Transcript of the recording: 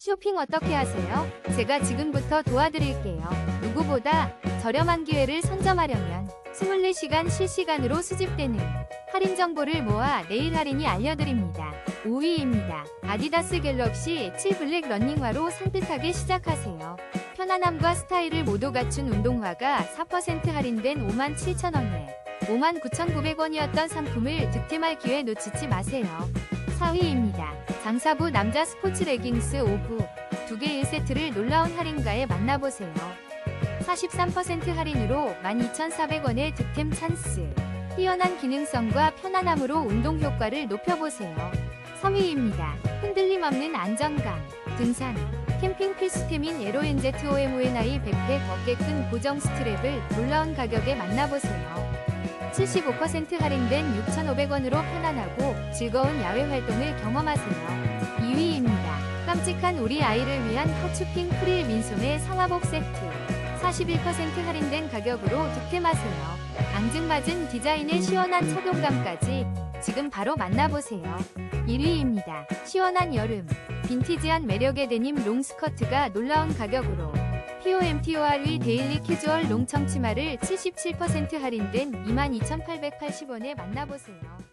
쇼핑 어떻게 하세요? 제가 지금부터 도와드릴게요. 누구보다 저렴한 기회를 선점하려면 24시간 실시간으로 수집되는 할인 정보를 모아 내일 할인이 알려드립니다. 5위입니다. 아디다스 갤럭시 7 블랙 러닝화로 산뜻하게 시작하세요. 편안함과 스타일을 모두 갖춘 운동화가 4% 할인된 57,000원에 59,900원이었던 상품을 득템할 기회 놓치지 마세요. 4위입니다. 장사부 남자 스포츠 레깅스 5부 2개 1세트를 놀라운 할인가에 만나보세요. 43% 할인으로 12,400원의 득템 찬스. 뛰어난 기능성과 편안함으로 운동 효과를 높여보세요. 3위입니다. 흔들림 없는 안정감. 등산. 캠핑 필수템인 에로엔제트OMONI 백팩 어깨끈 고정 스트랩을 놀라운 가격에 만나보세요. 75% 할인된 6,500원으로 편안하고 즐거운 야외 활동을 경험하세요. 2위입니다. 깜찍한 우리 아이를 위한 허추핑 프릴 민소매 상하복 세트. 41% 할인된 가격으로 득템하세요. 앙증맞은 디자인의 시원한 착용감까지 지금 바로 만나보세요. 1위입니다. 시원한 여름. 빈티지한 매력의 데님 롱스커트가 놀라운 가격으로 POMTOR의 데일리 캐주얼 롱 청치마를 77% 할인된 22,880원에 만나보세요.